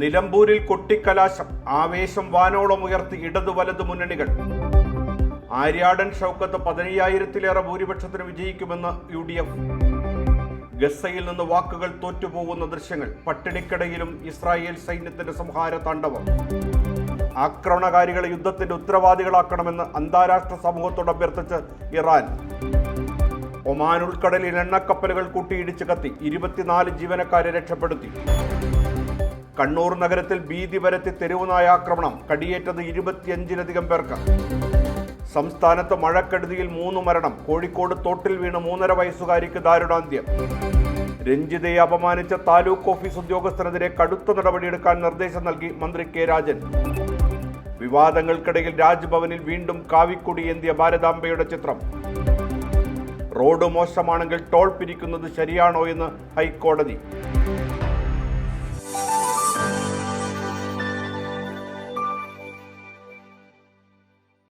നിലമ്പൂരിൽ കൊട്ടിക്കലാശം ആവേശം വാനോളം ഉയർത്തി ഇടതു വലതു മുന്നണികൾ. ആര്യാടൻ ഷൗക്കത്ത് പതിനയ്യായിരത്തിലേറെ ഭൂരിപക്ഷത്തിന് വിജയിക്കുമെന്ന് യു ഡി എഫ് ഗസയിൽ നിന്ന് വാക്കുകൾ തോറ്റുപോകുന്ന ദൃശ്യങ്ങൾ പട്ടിണിക്കിടയിലും ഇസ്രായേൽ സൈന്യത്തിന്റെ സംഹാര താണ്ഡവം. ആക്രമണകാരികളെ യുദ്ധത്തിന്റെ ഉത്തരവാദികളാക്കണമെന്ന് അന്താരാഷ്ട്ര സമൂഹത്തോട് അഭ്യർത്ഥിച്ച് ഇറാൻ. ഒമാൻ ഉൾക്കടലിൽ എണ്ണക്കപ്പലുകൾ കൂട്ടിയിടിച്ച് കത്തി ഇരുപത്തിനാല് ജീവനക്കാരെ രക്ഷപ്പെടുത്തി. കണ്ണൂർ നഗരത്തിൽ ഭീതി പരത്തി തെരുവുനായ ആക്രമണം. കടിയേറ്റത് ഇരുപത്തിയഞ്ചിലധികം പേർക്ക്. സംസ്ഥാനത്ത് മഴക്കെടുതിയിൽ മൂന്ന് മരണം. കോഴിക്കോട് തോട്ടിൽ വീണ് മൂന്നര വയസ്സുകാരിക്ക് ദാരുണാന്ത്യം. രഞ്ജിതയെ അപമാനിച്ച താലൂക്ക് ഓഫീസ് ഉദ്യോഗസ്ഥനെതിരെ കടുത്ത നടപടിയെടുക്കാൻ നിർദ്ദേശം നൽകി മന്ത്രി കെ രാജൻ. വിവാദങ്ങൾക്കിടയിൽ രാജ്ഭവനിൽ വീണ്ടും കാവിക്കൊടി ഏന്തിയ ഭാരതാംബയുടെ ചിത്രം. റോഡ് മോശമാണെങ്കിൽ ടോൾ പിരിക്കുന്നത് ശരിയാണോ എന്ന് ഹൈക്കോടതി.